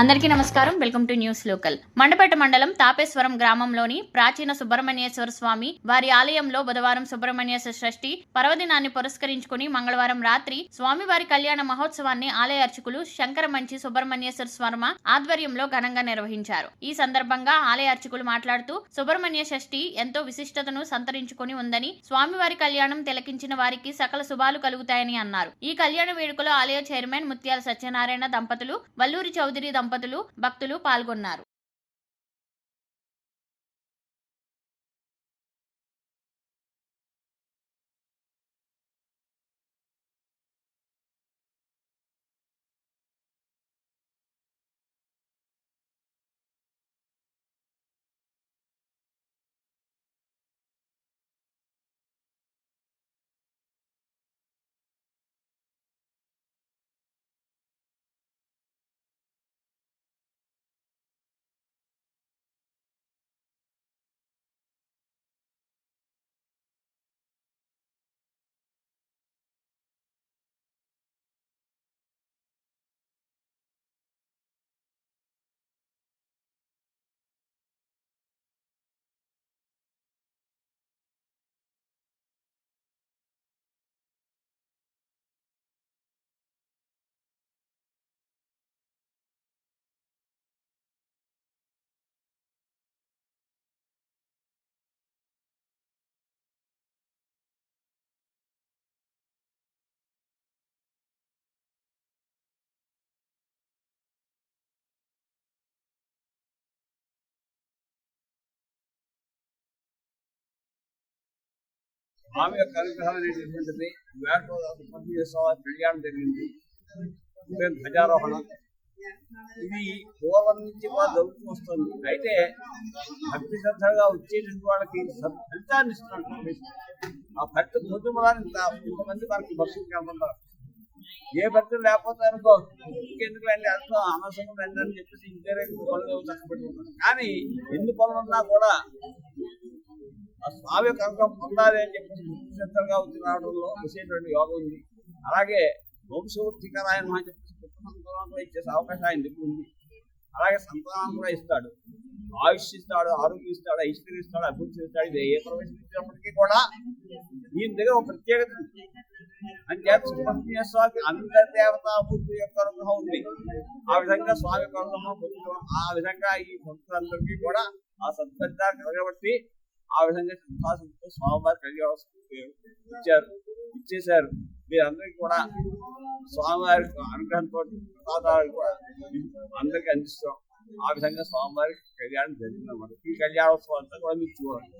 అందరికీ నమస్కారం. Welcome to news local. Mandapeta మండలం తాపేశ్వరం గ్రామంలోని ప్రాచీన సుబ్రహ్మణ్యేశ్వర స్వామి వారి ఆలయంలో బుధవారం సుబ్రహ్మణ్యేశ్వర షష్ఠి పర్వదినాన్ని పురస్కరించుకుని మంగళవారం రాత్రి స్వామివారి కళ్యాణ మహోత్సవాన్ని ఆలయ అర్చకులు శంకరమంచి సుబ్రహ్మణ్యేశ్వర స్వర్మ ఆధ్వర్యంలో ఘనంగా నిర్వహించారు. ఈ సందర్భంగా ఆలయ అర్చకులు మాట్లాడుతూ సుబ్రహ్మణ్య షష్ఠి ఎంతో విశిష్టతను సంతరించుకొని ఉందని స్వామివారి కళ్యాణం తిలకించిన వారికి సకల శుభాలు కలుగుతాయని అన్నారు. ఈ కళ్యాణ వేడుకలో ఆలయ చైర్మన్ ముత్యాల సత్యనారాయణ దంపతులు వల్లూరి చౌదరి దంపతులు భక్తులు పాల్గొన్నారు. ఆమె యొక్క అనుగ్రహం అనేటటువంటిది వేటవారి కళ్యాణం జరిగింది. ఉదయం ధ్వజారోహణ. ఇది పూర్వం నుంచి కూడా జరుగుతూ వస్తుంది. అయితే భక్తి శ్రద్ధగా వచ్చేటువంటి వాళ్ళకి ఫలితాన్ని ఇస్తున్నాడు ఆ భక్తి కుటుంబాన్ని ఇంత ఇంతమంది వారికి భక్తులు కనపడతారు ఏ భక్తులు లేకపోతే అనుకో ఇంకెందుకు వెళ్ళి అంతా అనవసరం వెళ్ళని చెప్పేసి ఇంకేరే పనులు చక్కబెట్టుకుంటారు కానీ ఎన్ని పనులు ఉన్నా కూడా ఆ స్వామి యొక్క అనుగ్రహం పొందాలి అని చెప్పి శ్రద్ధగా వచ్చి రావడంలో యోగం ఉంది. అలాగే వంశవృత్తికరాయణ అని చెప్పేసి పుత్ర సంతానం ఇచ్చేసే అవకాశం ఆయన దగ్గర ఉంది. అలాగే సంతానం కూడా ఇస్తాడు. ఆయుష్ ఇస్తాడు ఆరోగ్యం ఇస్తాడు ఐశ్వర్యం ఇస్తాడు అభివృద్ధి ఇస్తాడు ఇది ఏ ప్రవేశం ఇచ్చినప్పటికీ కూడా ఈయన దగ్గర ఒక ప్రత్యేకత ఉంది. అని చేత సుబ్రహ్మణ్య స్వామి అందరి దేవతామూర్తి యొక్క అనుగ్రహం ఉంది. ఆ విధంగా స్వామి యొక్క అనుగ్రహం ఆ విధంగా ఈ భక్తులందరికీ కూడా ఆ సత్ఫలితాలు కలగబట్టి ఆ విధంగా సంతోషంతో స్వామివారి కళ్యాణ ఇచ్చారు. ఇచ్చేశారు. మీరందరికీ కూడా స్వామివారి అనుగ్రహంతో ప్రసాదాలు కూడా అందరికీ అందిస్తాం. ఆ విధంగా స్వామివారి కళ్యాణం జరిగిందన్నమాట. ఈ కళ్యాణోత్సవం అంతా కూడా మీరు చూడండి